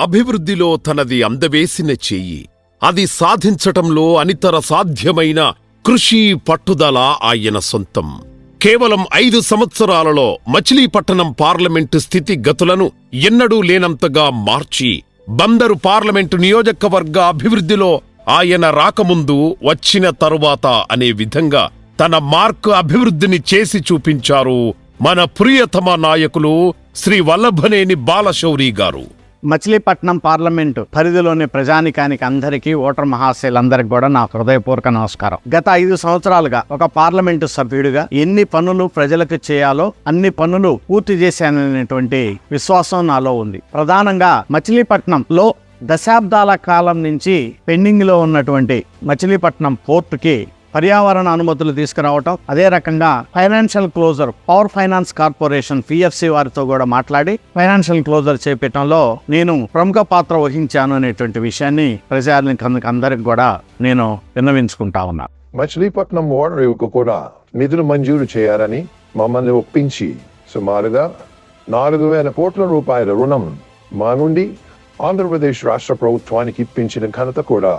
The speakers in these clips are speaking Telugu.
అభివృద్ధిలో తనది అందవేసిన చెయ్యి. అది సాధించటంలో అనితర సాధ్యమైన కృషి పట్టుదల ఆయన సొంతం. కేవలం ఐదు సంవత్సరాలలో మచిలీపట్నం పార్లమెంటు స్థితిగతులను ఎన్నడూ లేనంతగా మార్చి బందరు పార్లమెంటు నియోజకవర్గ అభివృద్ధిలో ఆయన రాకముందు వచ్చిన తరువాత అనే విధంగా తన మార్క్ అభివృద్ధిని చేసి చూపించారు మన ప్రియతమ నాయకులు శ్రీ వల్లభనేని బాలశౌరి గారు. మచిలీపట్నం పార్లమెంటు పరిధిలోని ప్రజానికానికి అందరికీ ఓటర్ మహాశయులందరికీ కూడా నా హృదయపూర్వక నమస్కారం. గత ఐదు సంవత్సరాలుగా ఒక పార్లమెంటు సభ్యుడిగా ఎన్ని పనులు ప్రజలకు చేయాలో అన్ని పనులు పూర్తి చేశాననేటువంటి విశ్వాసం నాలో ఉంది. ప్రధానంగా మచిలీపట్నంలో దశాబ్దాల కాలం నుంచి పెండింగ్లో ఉన్నటువంటి మచిలీపట్నం పోర్టుకి పర్యావరణ అనుమతులు తీసుకురావటం అదే రకంగా financial closure power finance corporation PFC వారితో కూడా మాట్లాడి ఫైనాన్షియల్ క్లోజర్ చేపట్టడంలో నేను ప్రముఖ పాత్ర వహించాను అనేటువంటి విషయాన్ని ప్రజానికి అందరికి కూడా నేను విన్నవించుకుంటా ఉన్నా. మచిలీపట్నం ఓడరేవుకు కూడా నిధులు మంజూరు చేయాలని మమ్మల్ని ఒప్పించి సుమారుగా నాలుగు వేల కోట్ల రూపాయల రుణం మా నుండి ఆంధ్రప్రదేశ్ రాష్ట్ర ప్రభుత్వానికి ఇప్పించిన ఘనత కూడా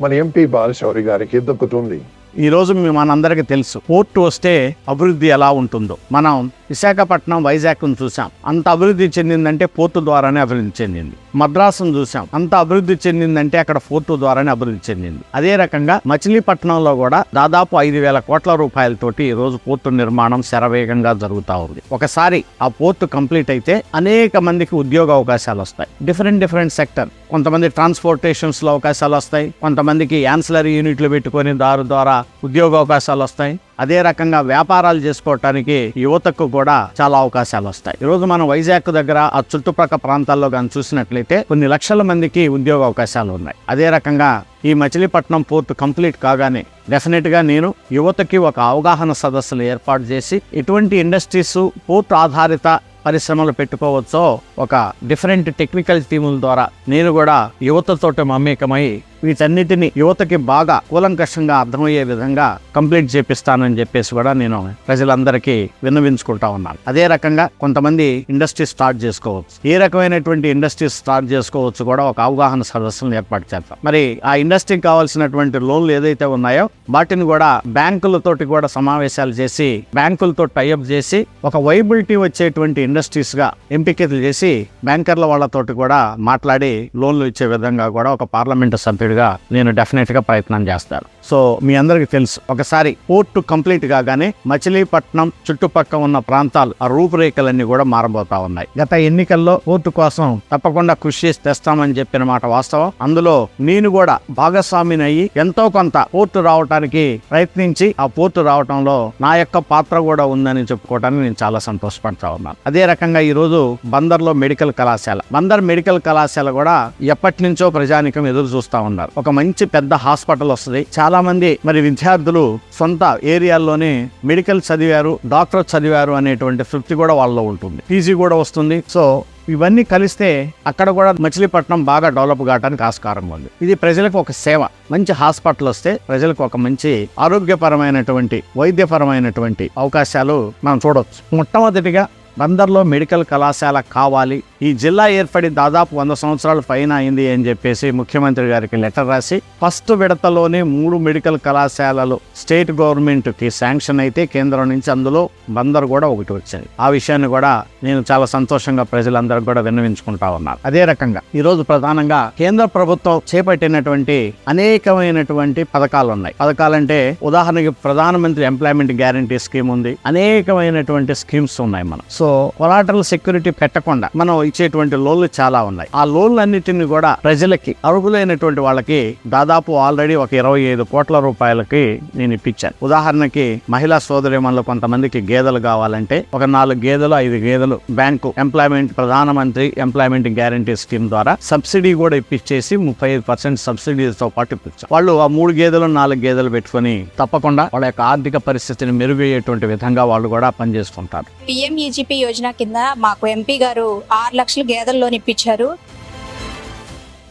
మన ఎంపీ బాలశౌరి గారికి దక్కుతుంది. ఈ రోజు మనందరికీ తెలుసు. పోర్టు వస్తే అభివృద్ధి ఎలా ఉంటుందో. మనం విశాఖపట్నం వైజాగ్ను చూసాం అంత అభివృద్ధి చెందిందంటే పోర్టు ద్వారానే అభివృద్ధి చెందింది. మద్రాసును చూసాం అంత అభివృద్ధి చెందిందంటే అక్కడ పోర్టు ద్వారానే అభివృద్ధి చెందింది. అదే రకంగా మచిలీపట్నంలో కూడా దాదాపు ఐదు వేల కోట్ల రూపాయలతోటి ఈ రోజు పోర్టు నిర్మాణం శరవేగంగా జరుగుతూ ఉంది. ఒకసారి ఆ పోర్టు కంప్లీట్ అయితే అనేక మందికి ఉద్యోగ అవకాశాలు వస్తాయి. Different different sector. కొంతమంది ట్రాన్స్పోర్టేషన్స్లో అవకాశాలు వస్తాయి. కొంతమందికి యాన్సిలరీ యూనిట్లు పెట్టుకొని దారు ద్వారా ఉద్యోగ అవకాశాలు వస్తాయి. అదే రకంగా వ్యాపారాలు చేసుకోవటానికి యువతకు కూడా చాలా అవకాశాలు వస్తాయి. రోజు మనం వైజాగ్ దగ్గర ఆ చుట్టుపక్క ప్రాంతాల్లో కానీ చూసినట్లయితే కొన్ని లక్షల మందికి ఉద్యోగ అవకాశాలు ఉన్నాయి. అదే రకంగా ఈ మచిలీపట్నం పోర్ట్ కంప్లీట్ కాగానే డెఫినెట్గా నేను యువతకి ఒక అవగాహన సదస్సులు ఏర్పాటు చేసి ఎటువంటి ఇండస్ట్రీస్ పోర్ట్ ఆధారిత పరిశ్రమలు పెట్టుకోవచ్చో ఒక డిఫరెంట్ టెక్నికల్ టీముల ద్వారా నేను కూడా యువతతో మమేకమై వీటన్నిటిని యువతకి బాగా కూలంకషంగా అర్థమయ్యే విధంగా కంప్లీట్ చేపిస్తానని చెప్పేసి కూడా నేను ప్రజలందరికీ విన్నవించుకుంటా ఉన్నాను. అదే రకంగా కొంతమంది ఇండస్ట్రీ స్టార్ట్ చేసుకోవచ్చు. ఏ రకమైనటువంటి ఇండస్ట్రీ స్టార్ట్ చేసుకోవచ్చు కూడా ఒక అవగాహన సదస్సులను ఏర్పాటు చేద్దాం. మరి ఆ ఇండస్ట్రీకి కావాల్సినటువంటి లోన్లు ఏదైతే ఉన్నాయో వాటిని కూడా బ్యాంకులతోటి కూడా సమావేశాలు చేసి బ్యాంకులతో టైఅప్ చేసి ఒక వైబిలిటీ వచ్చేటువంటి ఇండస్ట్రీస్గా ఎంపికలు చేసి బ్యాంకర్ల వాళ్ళతోటి కూడా మాట్లాడి లోన్లు ఇచ్చే విధంగా కూడా ఒక పార్లమెంటు సభ్యులు సభ్యుడిగా నేను డెఫినెట్గా ప్రయత్నం చేస్తాను. సో మీ అందరికీ తెలుసు ఒకసారి పోర్టు కంప్లీట్ కాగానే మచిలీపట్నం చుట్టుపక్కల ఉన్న ప్రాంతాలు ఆ రూపురేఖలన్నీ కూడా మారబోతా ఉన్నాయి. గత ఎన్నికల్లో పోర్టు కోసం తప్పకుండా కృషి చేసి తెస్తామని చెప్పిన మాట వాస్తవం. అందులో నేను కూడా భాగస్వామిని అయ్యి ఎంతో కొంత పోర్టు రావడానికి ప్రయత్నించి ఆ పోర్టు రావటంలో నా యొక్క పాత్ర కూడా ఉందని చెప్పుకోవడానికి నేను చాలా సంతోషపడతా ఉన్నాను. అదే రకంగా ఈ రోజు బందర్లో మెడికల్ కళాశాల. బందర్ మెడికల్ కళాశాల కూడా ఎప్పటి నుంచో ప్రజానికం ఎదురు చూస్తా ఉన్నారు ఒక మంచి పెద్ద హాస్పిటల్ వస్తుంది. చాలా మంది మరి విద్యార్థులు సొంత ఏరియాల్లోనే మెడికల్ చదివారు డాక్టర్ చదివారు అనేటువంటి తృప్తి కూడా వాళ్ళలో ఉంటుంది. పీజీ కూడా వస్తుంది. సో ఇవన్నీ కలిస్తే అక్కడ కూడా మచిలీపట్నం బాగా డెవలప్ కావడానికి ఆస్కారం ఉంది. ఇది ప్రజలకు ఒక సేవ. మంచి హాస్పిటల్ వస్తే ప్రజలకు ఒక మంచి ఆరోగ్యపరమైనటువంటి వైద్యపరమైనటువంటి అవకాశాలు మనం చూడవచ్చు మొట్టమొదటిగా బందర్లో మెడికల్ కళాశాల కావాలి. ఈ జిల్లా ఏర్పడి దాదాపు వంద సంవత్సరాల పైన అయింది అని చెప్పేసి ముఖ్యమంత్రి గారికి లెటర్ రాసి ఫస్ట్ విడతలోనే మూడు మెడికల్ కళాశాలలు స్టేట్ గవర్నమెంట్కి శాంక్షన్ అయితే కేంద్రం నుంచి అందులో బందర్ కూడా ఒకటి వచ్చింది ఆ విషయాన్ని కూడా నేను చాలా సంతోషంగా ప్రజలందరికీ కూడా విన్నవించుకుంటా ఉన్నాను. అదే రకంగా ఈరోజు ప్రధానంగా కేంద్ర ప్రభుత్వం చేపట్టినటువంటి అనేకమైనటువంటి పథకాలు ఉన్నాయి. పథకాలంటే ఉదాహరణకి ప్రధానమంత్రి ఎంప్లాయ్మెంట్ గ్యారంటీ స్కీమ్ ఉంది. అనేకమైనటువంటి స్కీమ్స్ ఉన్నాయి మనం సో కొలాటరల్ సెక్యూరిటీ పెట్టకుండా మనం ఇచ్చేటువంటి లోన్లు చాలా ఉన్నాయి. ఆ లోన్లన్నిటిని కూడా ప్రజలకి అర్హులైనటువంటి వాళ్ళకి దాదాపు ఆల్రెడీ ఒక ఇరవై ఐదు కోట్ల రూపాయలకి నేను ఇప్పించాను. ఉదాహరణకి మహిళా సోదరిమణులు కొంతమందికి గేదెలు కావాలంటే ఒక నాలుగు గేదెలు ఐదు గేదెలు బ్యాంకు ఎంప్లాయ్మెంట్ ప్రధానమంత్రి ఎంప్లాయ్మెంట్ గ్యారంటీ స్కీమ్ ద్వారా సబ్సిడీ కూడా ఇప్పించేసి ముప్పై ఐదు పర్సెంట్ సబ్సిడీతో పాటు ఇప్పించారు వాళ్ళు ఆ మూడు గేదెలు నాలుగు గేదెలు పెట్టుకొని తప్పకుండా వాళ్ళ యొక్క ఆర్థిక పరిస్థితిని మెరుగయ్యేటువంటి విధంగా వాళ్ళు కూడా పనిచేసుకుంటారు. పిఎంఈజీపీ యోజన కింద మాకు ఎంపీ గారు ఆరు లక్షలు గేదెల లోన్ ఇప్పించారు.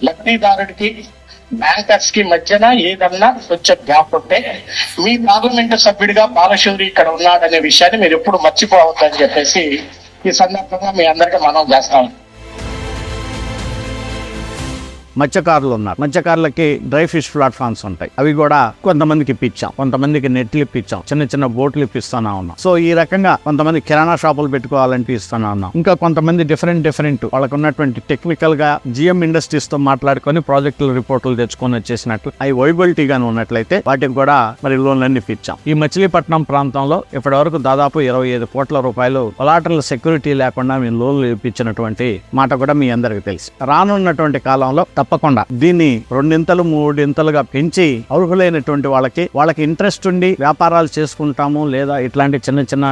లబ్ధిదారుడికి బ్యాంకర్స్కి మధ్యన ఏదన్నా కొంచెం గ్యాప్ ఉంటే మీ పార్లమెంటు సభ్యుడిగా బాలశౌరి ఇక్కడ ఉన్నాడనే విషయాన్ని మీరు ఎప్పుడు మర్చిపోవద్దని చెప్పేసి ఈ సందర్భంగా మీ అందరికీ మనం చేస్తాం మత్స్యకారులు ఉన్నారు మత్స్యకారులకి డ్రై ఫిష్ ప్లాట్ఫామ్స్ ఉంటాయి. అవి కూడా కొంతమందికి ఇప్పించాం కొంతమందికి నెట్లు ఇప్పించాం చిన్న చిన్న బోట్లు ఇప్పిస్తానా ఉన్నాం. సో ఈ రకంగా కొంతమంది కిరాణా షాపులు పెట్టుకోవాలంటే ఇస్తానా ఉన్నాం. ఇంకా కొంతమంది డిఫరెంట్ డిఫరెంట్ వాళ్ళకు ఉన్నటువంటి టెక్నికల్గా జిఎం ఇండస్ట్రీస్తో మాట్లాడుకొని ప్రాజెక్టుల రిపోర్టులు తెచ్చుకొని వచ్చేసినట్లు అవి వైబిలిటీ గాని ఉన్నట్లయితే వాటికి కూడా మరి లోన్లన్నీ ఇప్పించాం ఈ మచిలీపట్నం ప్రాంతంలో ఇప్పటి వరకు దాదాపు ఇరవై ఐదు కోట్ల రూపాయలు కొలాటరల్ సెక్యూరిటీ లేకుండా మేము లోన్లు ఇప్పించినటువంటి మాట కూడా మీ అందరికి తెలుసు. రానున్నటువంటి కాలంలో తప్పకుండా. దీన్ని రెండింతలు మూడింతలుగా పెంచి అర్హులైనటువంటి వాళ్ళకి వాళ్ళకి ఇంట్రెస్ట్ ఉండి వ్యాపారాలు చేసుకుంటాము లేదా ఇట్లాంటి చిన్న చిన్న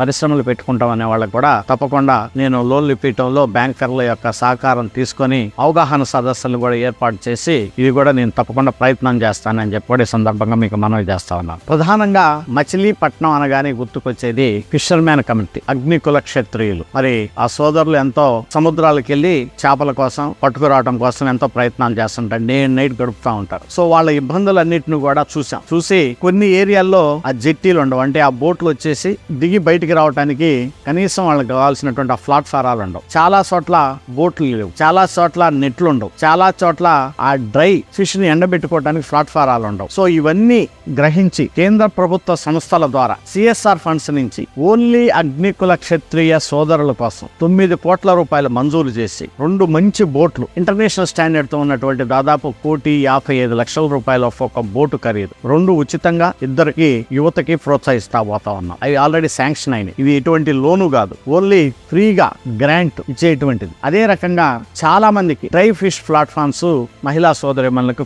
పరిశ్రమలు పెట్టుకుంటాం అనే వాళ్ళకి కూడా తప్పకుండా నేను లోన్లు ఇప్పించడంలో బ్యాంకర్ల యొక్క సహకారం తీసుకొని అవగాహన సదస్సులు కూడా ఏర్పాటు చేసి ఇది కూడా నేను తప్పకుండా ప్రయత్నం చేస్తానని చెప్పి కూడా సందర్భంగా మీకు మనవి చేస్తా ఉన్నాను. ప్రధానంగా మచిలీపట్నం అనగానే గుర్తుకొచ్చేది ఫిషర్ మ్యాన్ కమిటీ అగ్నికుల క్షత్రియులు. మరి ఆ సోదరులు ఎంతో సముద్రాలకు వెళ్ళి చేపల కోసం పట్టుకురావడం కోసం ఎంతో ప్రయత్నాలు చేస్తుంటారు. డే అండ్ నైట్ గడుపుతా ఉంటారు. సో వాళ్ళ ఇబ్బందులన్నిటిని కూడా చూసాం. చూసి కొన్ని ఏరియాల్లో ఆ జెట్టీలు ఉండవు. అంటే ఆ బోట్లు వచ్చేసి దిగి బయటికి రావడానికి కనీసం వాళ్ళకి కావాల్సినటువంటి ఆ ప్లాట్ఫారాలు ఉండవు. చాలా చోట్ల బోట్లు లేవు. చాలా చోట్ల నెట్లు ఉండవు. చాలా చోట్ల ఆ డ్రై ఫిష్ని ఎండబెట్టుకోవడానికి ప్లాట్ఫారాలు ఉండవు. సో ఇవన్నీ గ్రహించి కేంద్ర ప్రభుత్వ సంస్థల ద్వారా సిఎస్ఆర్ ఫండ్స్ నుంచి ఓన్లీ అగ్నికుల క్షత్రియ సోదరుల కోసం తొమ్మిది కోట్ల రూపాయలు మంజూరు చేసి రెండు మంచి బోట్లు ఇంటర్నేషనల్ స్టాండర్డ్తో ఉన్నటువంటి దాదాపు కోటి యాభై ఐదు లక్షల రూపాయల ఒక బోటు ఖరీదు. రెండు ఉచితంగా ఇద్దరికి యువతకి ప్రోత్సహిస్తా పోతా ఉన్నాం. అవి ఆల్రెడీ శాంక్షన్ అయినాయి. ఇది ఎటువంటి లోను కాదు. ఓన్లీ ఫ్రీగా గ్రాంట్ ఇచ్చేటువంటిది. అదే రకంగా చాలా మందికి డ్రై ఫిష్ ప్లాట్ఫామ్స్ మహిళా సోదరిమణులకు